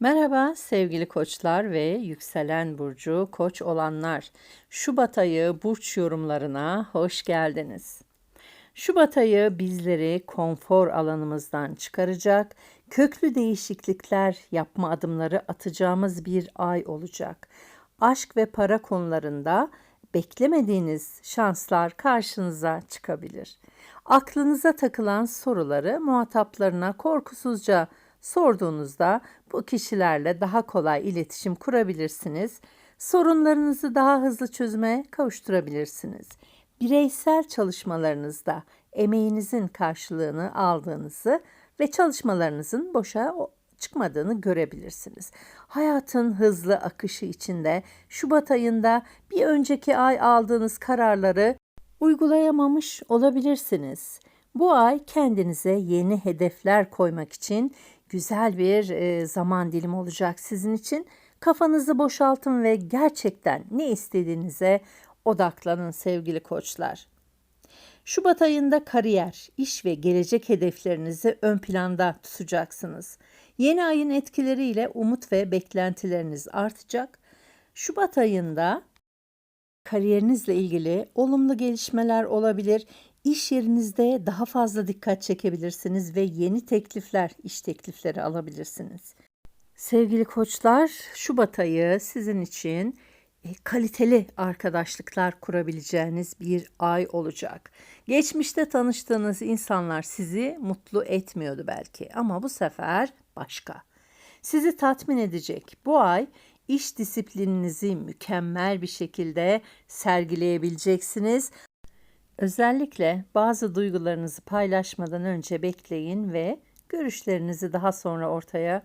Merhaba sevgili koçlar ve yükselen burcu koç olanlar. Şubat ayı burç yorumlarına hoş geldiniz. Şubat ayı bizleri konfor alanımızdan çıkaracak, köklü değişiklikler yapma adımları atacağımız bir ay olacak. Aşk ve para konularında beklemediğiniz şanslar karşınıza çıkabilir. Aklınıza takılan soruları muhataplarına korkusuzca sorduğunuzda bu kişilerle daha kolay iletişim kurabilirsiniz. Sorunlarınızı daha hızlı çözüme kavuşturabilirsiniz. Bireysel çalışmalarınızda emeğinizin karşılığını aldığınızı ve çalışmalarınızın boşa çıkmadığını görebilirsiniz. Hayatın hızlı akışı içinde Şubat ayında bir önceki ay aldığınız kararları uygulayamamış olabilirsiniz. Bu ay kendinize yeni hedefler koymak için güzel bir e, zaman dilimi olacak sizin için. Kafanızı boşaltın ve gerçekten ne istediğinize odaklanın sevgili koçlar. Şubat ayında kariyer, iş ve gelecek hedeflerinizi ön planda tutacaksınız. Yeni ayın etkileriyle umut ve beklentileriniz artacak. Şubat ayında kariyerinizle ilgili olumlu gelişmeler olabilir. İş yerinizde daha fazla dikkat çekebilirsiniz ve yeni teklifler, iş teklifleri alabilirsiniz. Sevgili koçlar, Şubat ayı sizin için e, kaliteli arkadaşlıklar kurabileceğiniz bir ay olacak. Geçmişte tanıştığınız insanlar sizi mutlu etmiyordu belki ama bu sefer başka. Sizi tatmin edecek. Bu ay iş disiplininizi mükemmel bir şekilde sergileyebileceksiniz. Özellikle bazı duygularınızı paylaşmadan önce bekleyin ve görüşlerinizi daha sonra ortaya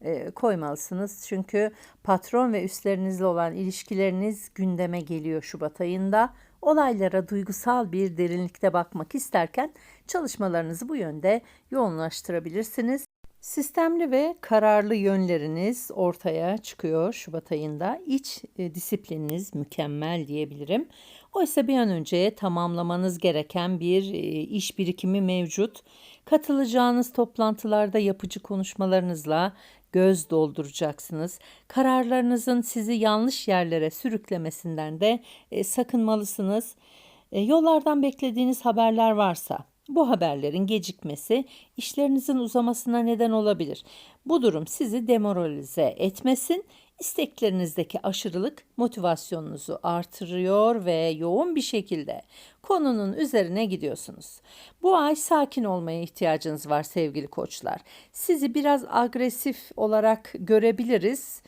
e, koymalısınız. Çünkü patron ve üstlerinizle olan ilişkileriniz gündeme geliyor Şubat ayında. Olaylara duygusal bir derinlikte bakmak isterken çalışmalarınızı bu yönde yoğunlaştırabilirsiniz. Sistemli ve kararlı yönleriniz ortaya çıkıyor Şubat ayında. İç e, disiplininiz mükemmel diyebilirim. Oysa bir an önce tamamlamanız gereken bir e, iş birikimi mevcut. Katılacağınız toplantılarda yapıcı konuşmalarınızla göz dolduracaksınız. Kararlarınızın sizi yanlış yerlere sürüklemesinden de e, sakınmalısınız. E, yollardan beklediğiniz haberler varsa bu haberlerin gecikmesi işlerinizin uzamasına neden olabilir. Bu durum sizi demoralize etmesin, isteklerinizdeki aşırılık motivasyonunuzu artırıyor ve yoğun bir şekilde konunun üzerine gidiyorsunuz. Bu ay sakin olmaya ihtiyacınız var sevgili koçlar. Sizi biraz agresif olarak görebiliriz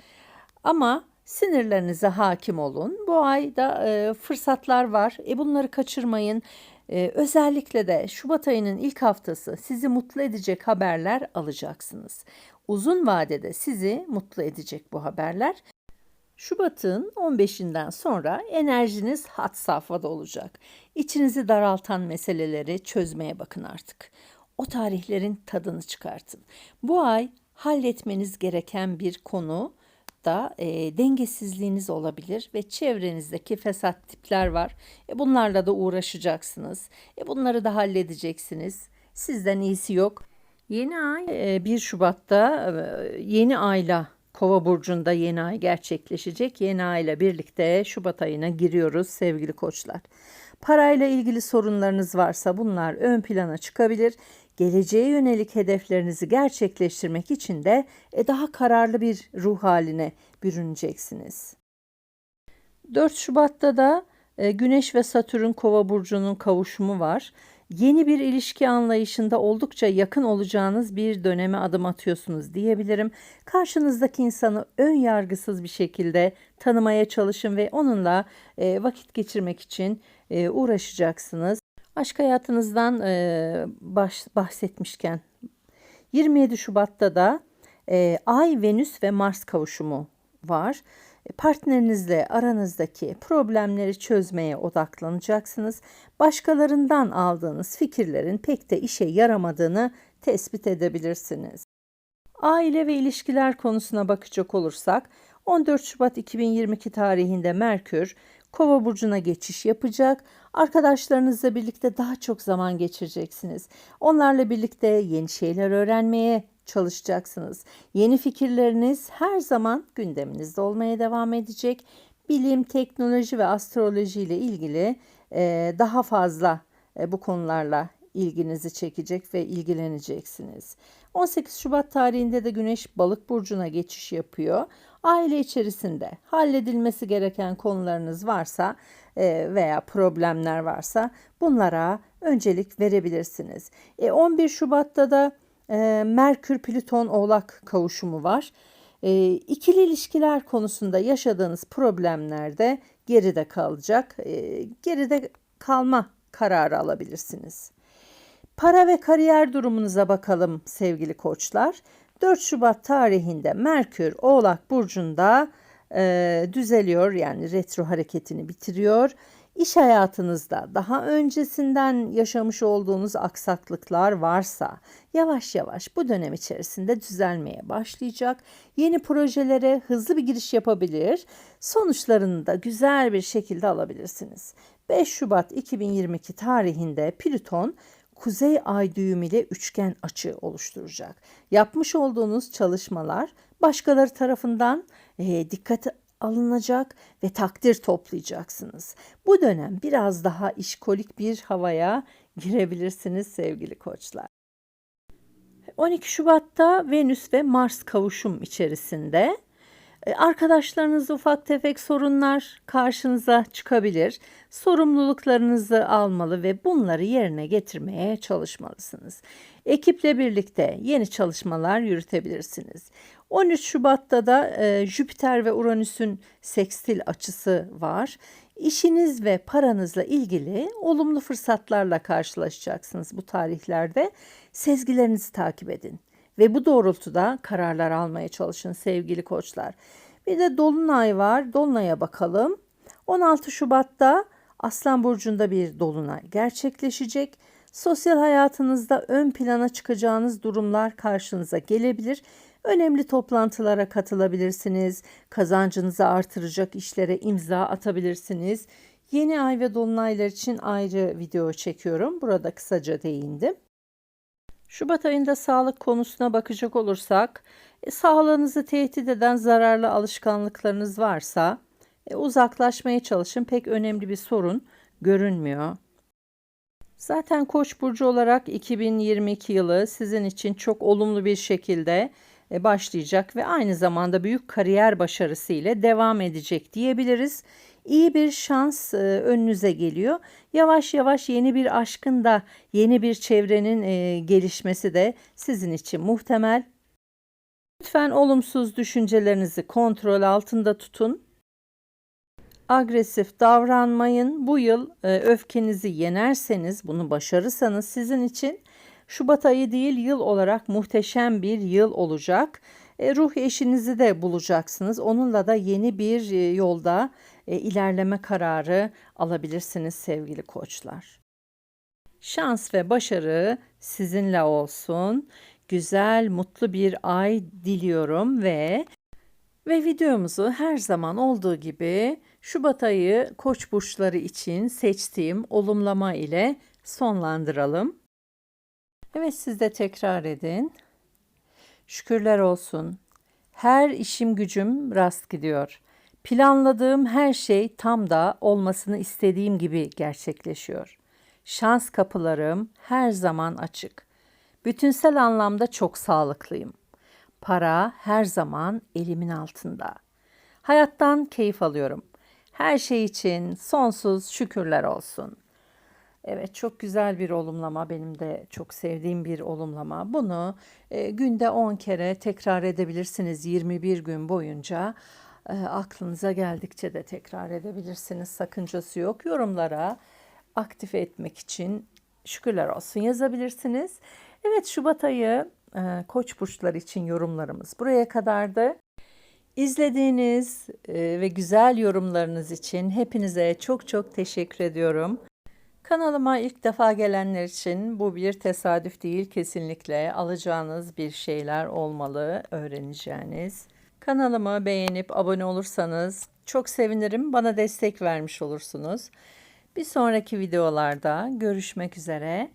ama sinirlerinize hakim olun. Bu ayda e, fırsatlar var. E bunları kaçırmayın. Ee, özellikle de Şubat ayının ilk haftası sizi mutlu edecek haberler alacaksınız. Uzun vadede sizi mutlu edecek bu haberler. Şubat'ın 15'inden sonra enerjiniz hat safhada olacak. İçinizi daraltan meseleleri çözmeye bakın artık. O tarihlerin tadını çıkartın. Bu ay halletmeniz gereken bir konu da e, dengesizliğiniz olabilir ve çevrenizdeki fesat tipler var. E, bunlarla da uğraşacaksınız. E, bunları da halledeceksiniz. Sizden iyisi yok. Yeni ay e, 1 Şubat'ta e, yeni ayla Kova burcunda yeni ay gerçekleşecek. Yeni ayla birlikte Şubat ayına giriyoruz sevgili koçlar. Parayla ilgili sorunlarınız varsa bunlar ön plana çıkabilir geleceğe yönelik hedeflerinizi gerçekleştirmek için de e, daha kararlı bir ruh haline bürüneceksiniz. 4 Şubat'ta da e, Güneş ve Satürn Kova burcunun kavuşumu var. Yeni bir ilişki anlayışında oldukça yakın olacağınız bir döneme adım atıyorsunuz diyebilirim. Karşınızdaki insanı ön yargısız bir şekilde tanımaya çalışın ve onunla e, vakit geçirmek için uğraşacaksınız. Aşk hayatınızdan e, baş, bahsetmişken 27 Şubat'ta da e, Ay, Venüs ve Mars kavuşumu var. E, partnerinizle aranızdaki problemleri çözmeye odaklanacaksınız. Başkalarından aldığınız fikirlerin pek de işe yaramadığını tespit edebilirsiniz. Aile ve ilişkiler konusuna bakacak olursak 14 Şubat 2022 tarihinde Merkür Kova burcuna geçiş yapacak. Arkadaşlarınızla birlikte daha çok zaman geçireceksiniz. Onlarla birlikte yeni şeyler öğrenmeye çalışacaksınız. Yeni fikirleriniz her zaman gündeminizde olmaya devam edecek. Bilim, teknoloji ve astroloji ile ilgili e, daha fazla e, bu konularla ilginizi çekecek ve ilgileneceksiniz. 18 Şubat tarihinde de Güneş Balık burcuna geçiş yapıyor. Aile içerisinde halledilmesi gereken konularınız varsa veya problemler varsa bunlara öncelik verebilirsiniz. E, 11 Şubat'ta da e, Merkür Plüton Oğlak kavuşumu var. E, ikili ilişkiler konusunda yaşadığınız problemler de geride kalacak. E, geride kalma kararı alabilirsiniz. Para ve kariyer durumunuza bakalım sevgili koçlar. 4 Şubat tarihinde Merkür Oğlak Burcu'nda e, düzeliyor yani retro hareketini bitiriyor. İş hayatınızda daha öncesinden yaşamış olduğunuz aksaklıklar varsa yavaş yavaş bu dönem içerisinde düzelmeye başlayacak. Yeni projelere hızlı bir giriş yapabilir. Sonuçlarını da güzel bir şekilde alabilirsiniz. 5 Şubat 2022 tarihinde Plüton kuzey ay düğüm ile üçgen açı oluşturacak. Yapmış olduğunuz çalışmalar başkaları tarafından e, dikkate alınacak ve takdir toplayacaksınız. Bu dönem biraz daha işkolik bir havaya girebilirsiniz sevgili koçlar. 12 Şubat'ta Venüs ve Mars kavuşum içerisinde e, Arkadaşlarınızla ufak tefek sorunlar karşınıza çıkabilir. Sorumluluklarınızı almalı ve bunları yerine getirmeye çalışmalısınız. Ekiple birlikte yeni çalışmalar yürütebilirsiniz. 13 Şubat'ta da e, Jüpiter ve Uranüs'ün sekstil açısı var. İşiniz ve paranızla ilgili olumlu fırsatlarla karşılaşacaksınız bu tarihlerde. Sezgilerinizi takip edin ve bu doğrultuda kararlar almaya çalışın sevgili koçlar. Bir de dolunay var. Dolunay'a bakalım. 16 Şubat'ta Aslan burcunda bir dolunay gerçekleşecek. Sosyal hayatınızda ön plana çıkacağınız durumlar karşınıza gelebilir. Önemli toplantılara katılabilirsiniz. Kazancınızı artıracak işlere imza atabilirsiniz. Yeni ay ve dolunaylar için ayrı video çekiyorum. Burada kısaca değindim. Şubat ayında sağlık konusuna bakacak olursak, e, sağlığınızı tehdit eden zararlı alışkanlıklarınız varsa e, uzaklaşmaya çalışın. Pek önemli bir sorun görünmüyor. Zaten Koç burcu olarak 2022 yılı sizin için çok olumlu bir şekilde başlayacak ve aynı zamanda büyük kariyer başarısı ile devam edecek diyebiliriz. İyi bir şans e, önünüze geliyor. Yavaş yavaş yeni bir aşkın da yeni bir çevrenin e, gelişmesi de sizin için muhtemel. Lütfen olumsuz düşüncelerinizi kontrol altında tutun. Agresif davranmayın. Bu yıl öfkenizi yenerseniz, bunu başarırsanız sizin için Şubat ayı değil yıl olarak muhteşem bir yıl olacak. E, ruh eşinizi de bulacaksınız. Onunla da yeni bir e, yolda e, ilerleme kararı alabilirsiniz sevgili koçlar. Şans ve başarı sizinle olsun. Güzel, mutlu bir ay diliyorum ve ve videomuzu her zaman olduğu gibi Şubat ayı Koç burçları için seçtiğim olumlama ile sonlandıralım. Evet siz de tekrar edin. Şükürler olsun. Her işim gücüm rast gidiyor. Planladığım her şey tam da olmasını istediğim gibi gerçekleşiyor. Şans kapılarım her zaman açık. Bütünsel anlamda çok sağlıklıyım. Para her zaman elimin altında. Hayattan keyif alıyorum. Her şey için sonsuz şükürler olsun. Evet çok güzel bir olumlama benim de çok sevdiğim bir olumlama. Bunu e, günde 10 kere tekrar edebilirsiniz 21 gün boyunca. E, aklınıza geldikçe de tekrar edebilirsiniz sakıncası yok. Yorumlara aktif etmek için şükürler olsun yazabilirsiniz. Evet Şubat ayı e, koç burçları için yorumlarımız buraya kadardı. İzlediğiniz e, ve güzel yorumlarınız için hepinize çok çok teşekkür ediyorum. Kanalıma ilk defa gelenler için bu bir tesadüf değil kesinlikle alacağınız bir şeyler olmalı öğreneceğiniz. Kanalımı beğenip abone olursanız çok sevinirim bana destek vermiş olursunuz. Bir sonraki videolarda görüşmek üzere.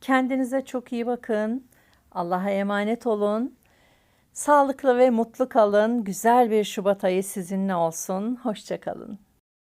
Kendinize çok iyi bakın. Allah'a emanet olun. Sağlıklı ve mutlu kalın. Güzel bir Şubat ayı sizinle olsun. Hoşçakalın.